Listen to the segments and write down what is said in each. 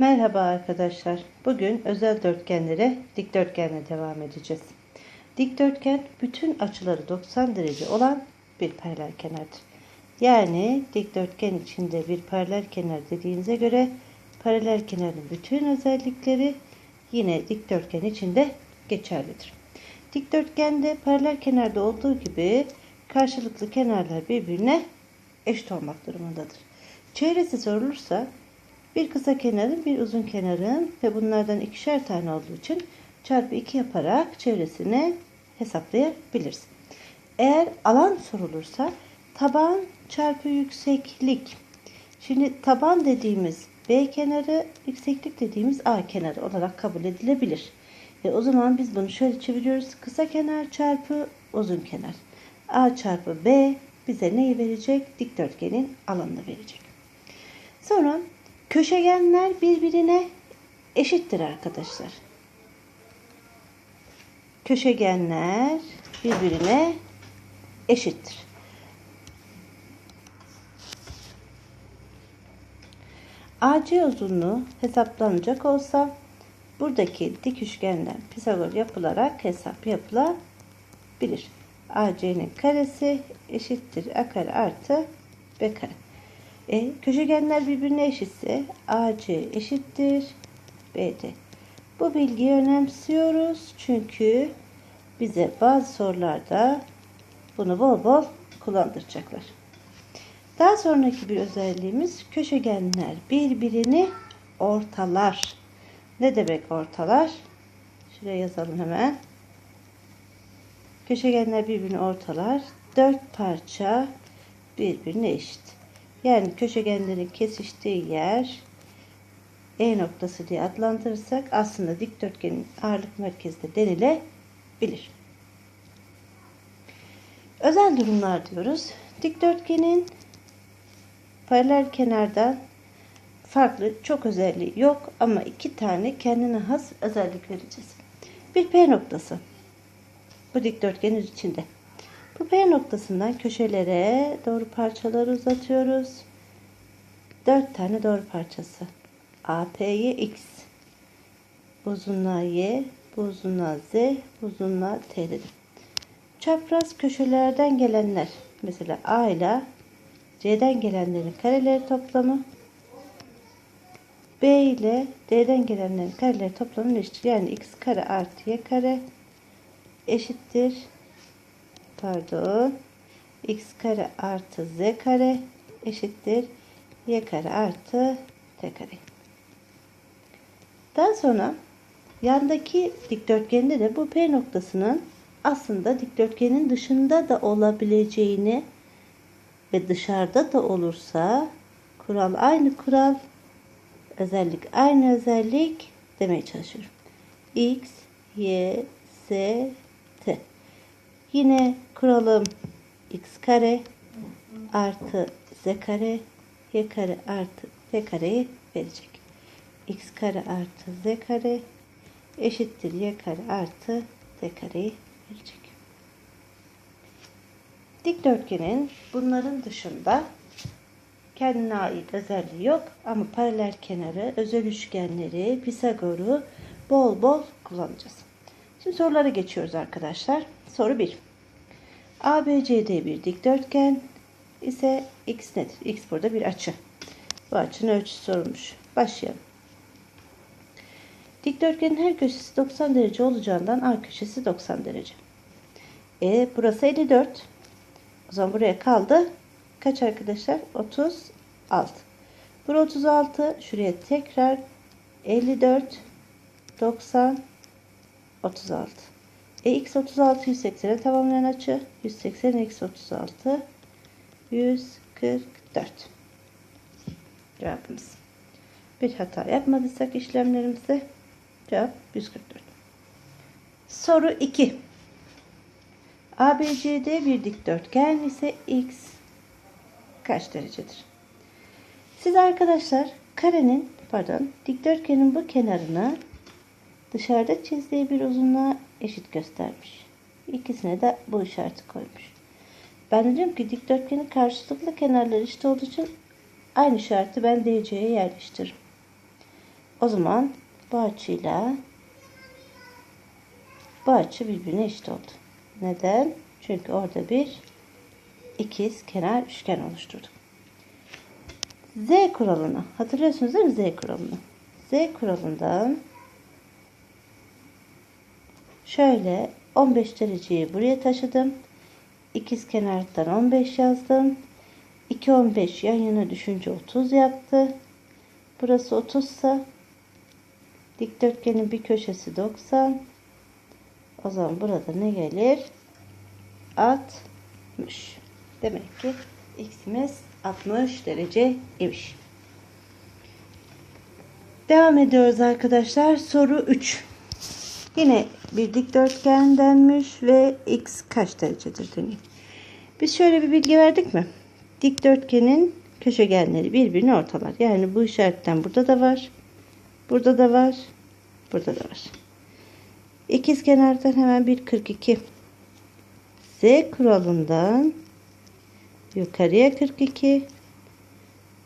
Merhaba arkadaşlar. Bugün özel dörtgenlere dikdörtgenle devam edeceğiz. Dikdörtgen bütün açıları 90 derece olan bir paralel kenardır. Yani dikdörtgen içinde bir paralel kenar dediğinize göre paralel kenarın bütün özellikleri yine dikdörtgen içinde geçerlidir. Dikdörtgende paralel kenarda olduğu gibi karşılıklı kenarlar birbirine eşit olmak durumundadır. Çevresi sorulursa bir kısa kenarın bir uzun kenarın ve bunlardan ikişer tane olduğu için çarpı 2 yaparak çevresini hesaplayabiliriz. Eğer alan sorulursa taban çarpı yükseklik. Şimdi taban dediğimiz B kenarı, yükseklik dediğimiz A kenarı olarak kabul edilebilir. Ve o zaman biz bunu şöyle çeviriyoruz. Kısa kenar çarpı uzun kenar. A çarpı B bize neyi verecek? Dikdörtgenin alanını verecek. Sonra köşegenler birbirine eşittir arkadaşlar. Köşegenler birbirine eşittir. AC uzunluğu hesaplanacak olsa buradaki dik üçgenden Pisagor yapılarak hesap yapılabilir. AC'nin karesi eşittir A kare artı B kare. E, köşegenler birbirine eşitse AC eşittir BD. Bu bilgiyi önemsiyoruz çünkü bize bazı sorularda bunu bol bol kullandıracaklar. Daha sonraki bir özelliğimiz köşegenler birbirini ortalar. Ne demek ortalar? Şuraya yazalım hemen. Köşegenler birbirini ortalar. Dört parça birbirine eşit. Yani köşegenlerin kesiştiği yer E noktası diye adlandırırsak aslında dikdörtgenin ağırlık merkezi de denilebilir. Özel durumlar diyoruz. Dikdörtgenin paralel kenardan farklı çok özelliği yok ama iki tane kendine has özellik vereceğiz. Bir P noktası. Bu dikdörtgenin içinde. P noktasından köşelere doğru parçalar uzatıyoruz. 4 tane doğru parçası. AP'ye X. Uzunluğa Y, bu uzunluğa Z, bu uzunluğa T dedim. Çapraz köşelerden gelenler. Mesela A ile C'den gelenlerin kareleri toplamı B ile D'den gelenlerin kareleri toplamı eşittir. Yani x kare artı y kare eşittir pardon x kare artı z kare eşittir y kare artı t kare. Daha sonra yandaki dikdörtgende de bu P noktasının aslında dikdörtgenin dışında da olabileceğini ve dışarıda da olursa kural aynı kural özellik aynı özellik demeye çalışıyorum. X, Y, Z. Yine kuralım x kare artı z kare y kare artı t kareyi verecek. x kare artı z kare eşittir y kare artı t kareyi verecek. Dikdörtgenin bunların dışında kendine ait özelliği yok ama paralel kenarı, özel üçgenleri, Pisagor'u bol bol kullanacağız. Şimdi sorulara geçiyoruz arkadaşlar. Soru 1. ABCD bir dikdörtgen ise x nedir? X burada bir açı. Bu açının ölçüsü sorulmuş. Başlayalım. Dikdörtgenin her köşesi 90 derece olacağından A köşesi 90 derece. E burası 54. O zaman buraya kaldı. Kaç arkadaşlar? 36. Burası 36. Şuraya tekrar 54 90 36. E x 36 180'e tamamlayan açı 180 eksi 36 144. Cevabımız. Bir hata yapmadıysak işlemlerimizde cevap 144. Soru 2. ABCD bir dikdörtgen ise x kaç derecedir? Siz arkadaşlar karenin pardon dikdörtgenin bu kenarını dışarıda çizdiği bir uzunluğa eşit göstermiş. İkisine de bu işareti koymuş. Ben de diyorum ki dikdörtgenin karşılıklı kenarları eşit olduğu için aynı işareti ben DC'ye yerleştiririm. O zaman bu açıyla bu açı birbirine eşit oldu. Neden? Çünkü orada bir ikiz kenar üçgen oluşturduk. Z kuralını hatırlıyorsunuz değil mi Z kuralını? Z kuralından şöyle 15 dereceyi buraya taşıdım. İkiz kenardan 15 yazdım. 2 15 yan yana düşünce 30 yaptı. Burası 30 ise dikdörtgenin bir köşesi 90. O zaman burada ne gelir? 60. Demek ki x'imiz 60 derece imiş. Devam ediyoruz arkadaşlar. Soru 3. Yine bir dikdörtgen denmiş ve x kaç derecedir deniyor. Biz şöyle bir bilgi verdik mi? Dikdörtgenin köşegenleri birbirini ortalar. Yani bu işaretten burada da var. Burada da var. Burada da var. İkiz kenardan hemen bir 42. Z kuralından yukarıya 42.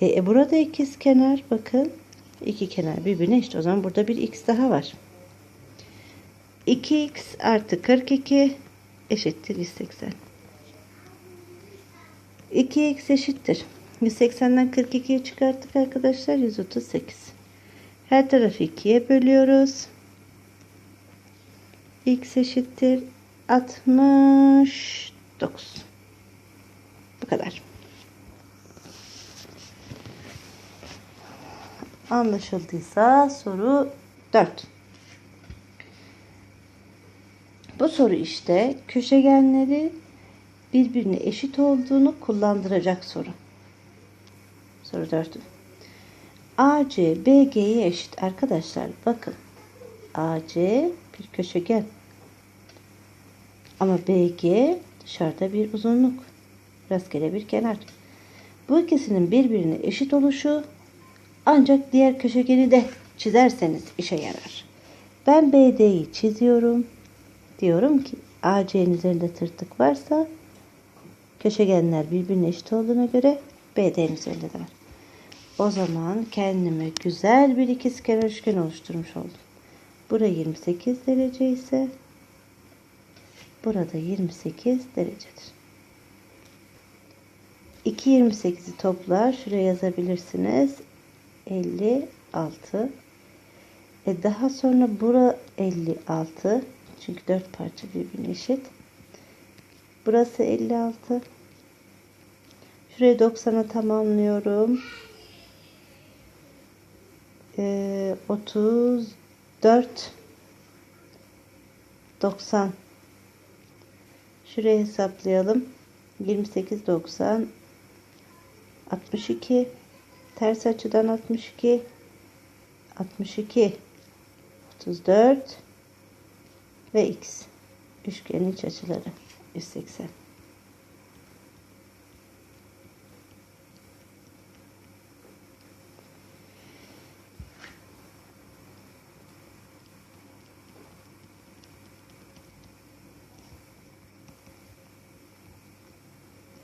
E, e burada ikiz kenar bakın. iki kenar birbirine eşit. O zaman burada bir x daha var. 2x artı 42 eşittir 180. 2x eşittir. 180'den 42'yi çıkarttık arkadaşlar. 138. Her tarafı 2'ye bölüyoruz. x eşittir 69. Bu kadar. Anlaşıldıysa soru 4. Bu soru işte köşegenleri birbirine eşit olduğunu kullandıracak soru. Soru 4. AC BG'ye eşit arkadaşlar. Bakın. AC bir köşegen. Ama BG dışarıda bir uzunluk. Rastgele bir kenar. Bu ikisinin birbirine eşit oluşu ancak diğer köşegeni de çizerseniz işe yarar. Ben BD'yi çiziyorum. Diyorum ki AC'nin üzerinde tırtık varsa köşegenler birbirine eşit olduğuna göre BD'nin üzerinde de var. O zaman kendime güzel bir ikizkenar üçgen oluşturmuş oldum. Bura 28 derece ise burada 28 derecedir. 2 28'i toplar. Şuraya yazabilirsiniz. 56. E daha sonra bura 56. Çünkü 4 parça birbirine eşit. Burası 56. Şurayı 90'a tamamlıyorum. Ee, 34 90 Şurayı hesaplayalım. 28 90 62 ters açıdan 62 62 34 ve x üçgenin iç açıları 180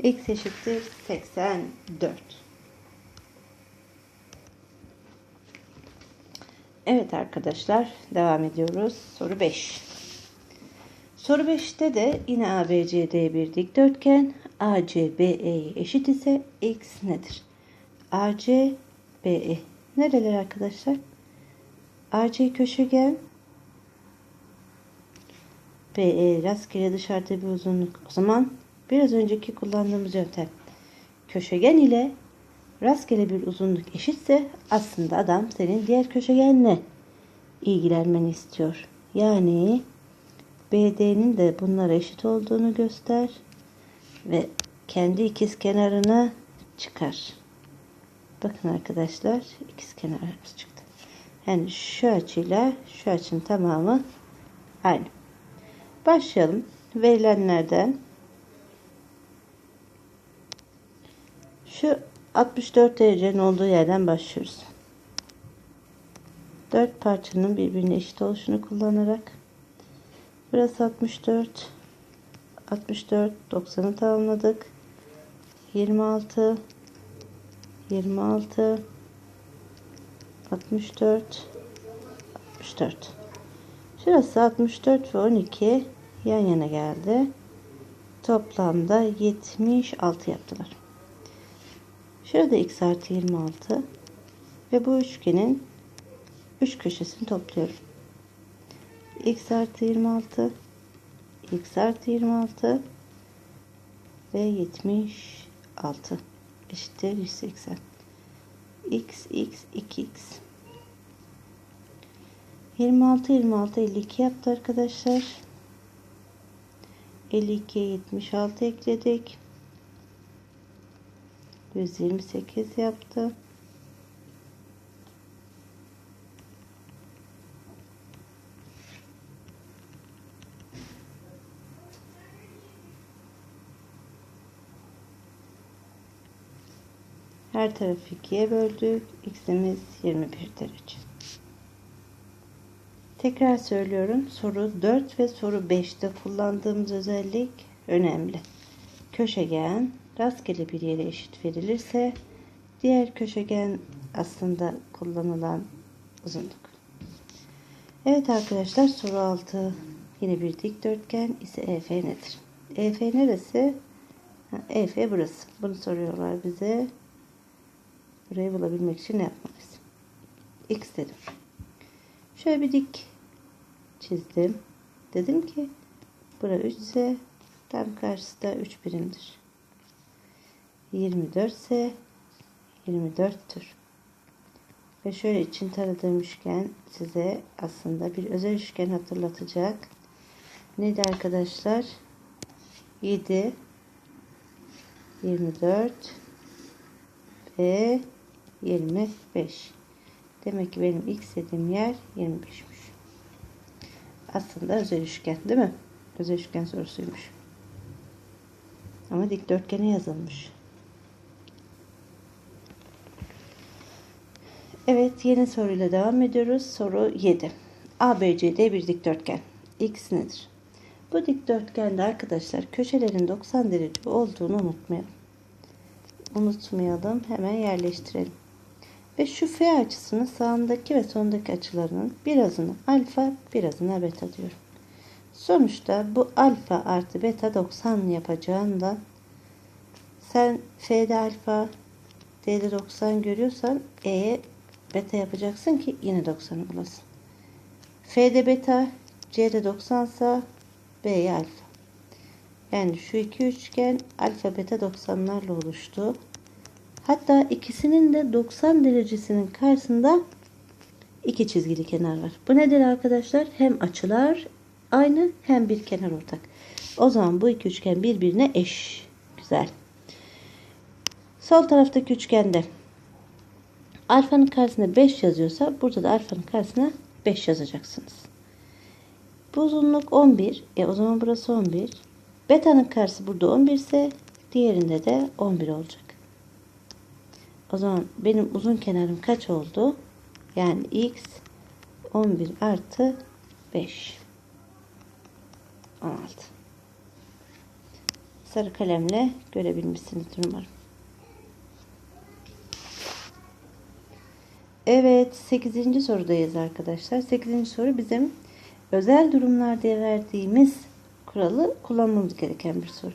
x eşittir 84 Evet arkadaşlar devam ediyoruz. Soru 5. Soru 5'te de yine ABCD bir dikdörtgen. AC BE'ye eşit ise x nedir? AC BE nereler arkadaşlar? AC köşegen BE rastgele dışarıda bir uzunluk. O zaman biraz önceki kullandığımız yöntem köşegen ile rastgele bir uzunluk eşitse aslında adam senin diğer köşegenle ilgilenmeni istiyor. Yani BD'nin de bunlara eşit olduğunu göster ve kendi ikiz kenarına çıkar. Bakın arkadaşlar ikiz kenarımız çıktı. Yani şu açıyla şu açının tamamı aynı. Başlayalım. Verilenlerden şu 64 derecenin olduğu yerden başlıyoruz. 4 parçanın birbirine eşit oluşunu kullanarak burası 64 64 90'ı tamamladık. 26 26 64 64 Şurası 64 ve 12 yan yana geldi. Toplamda 76 yaptılar. Şurada x artı 26 ve bu üçgenin 3 köşesini topluyorum. X artı 26 x artı 26 ve 76 eşittir 180 x x 2x 26 26 52 yaptı arkadaşlar. 52'ye 76 ekledik. 128 yaptı Her tarafı ikiye böldük. X'imiz 21 derece. Tekrar söylüyorum. Soru 4 ve soru 5'te kullandığımız özellik önemli. Köşegen rastgele bir yere eşit verilirse diğer köşegen aslında kullanılan uzunluk. Evet arkadaşlar soru 6 yine bir dikdörtgen ise EF nedir? EF neresi? EF burası. Bunu soruyorlar bize. Burayı bulabilmek için ne yapmalıyız? X dedim. Şöyle bir dik çizdim. Dedim ki bura 3 ise tam karşısı da 3 birimdir. 24 ise 24'tür. Ve şöyle için taradığım üçgen size aslında bir özel üçgen hatırlatacak. Neydi arkadaşlar? 7 24 ve 25. Demek ki benim x dediğim yer 25'miş. Aslında özel üçgen değil mi? Özel üçgen sorusuymuş. Ama dikdörtgene yazılmış. Evet yeni soruyla devam ediyoruz. Soru 7. ABCD bir dikdörtgen. X nedir? Bu dikdörtgende arkadaşlar köşelerin 90 derece olduğunu unutmayalım. Unutmayalım. Hemen yerleştirelim. Ve şu F açısının sağındaki ve sondaki açılarının birazını alfa birazına beta diyorum. Sonuçta bu alfa artı beta 90 yapacağından sen F'de alfa D'de 90 görüyorsan E'ye beta yapacaksın ki yine 90 bulasın. F'de beta C'de 90 ise B'ye alfa. Yani şu iki üçgen alfa beta 90'larla oluştu. Hatta ikisinin de 90 derecesinin karşısında iki çizgili kenar var. Bu nedir arkadaşlar? Hem açılar aynı hem bir kenar ortak. O zaman bu iki üçgen birbirine eş. Güzel. Sol taraftaki üçgende alfanın karşısına 5 yazıyorsa burada da alfanın karşısına 5 yazacaksınız. Bu uzunluk 11. E o zaman burası 11. Beta'nın karşısı burada 11 ise diğerinde de 11 olacak. O zaman benim uzun kenarım kaç oldu? Yani x 11 artı 5. 16. Sarı kalemle görebilmişsinizdir umarım. Evet 8. sorudayız arkadaşlar. 8. soru bizim özel durumlarda verdiğimiz kuralı kullanmamız gereken bir soru.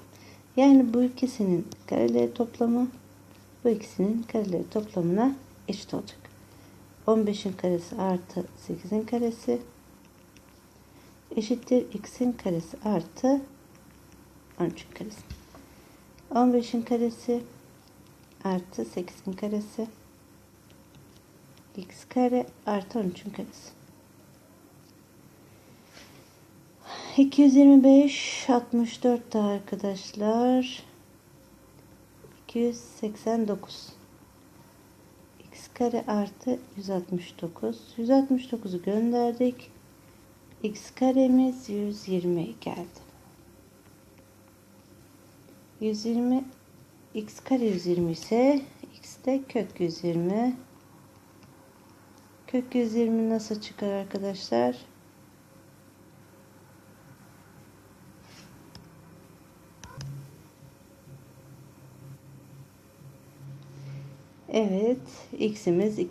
Yani bu ikisinin kareleri toplamı bu ikisinin kareleri toplamına eşit olacak. 15'in karesi artı 8'in karesi eşittir x'in karesi artı 13'ün karesi. 15'in karesi artı 8'in karesi x kare artı 13'ün karesi. 225 64 da arkadaşlar 289 x kare artı 169 169'u gönderdik. X karemiz 120 geldi. 120 x kare 120 ise x de kök 120 kök 120 nasıl çıkar arkadaşlar Evet, x'imiz 2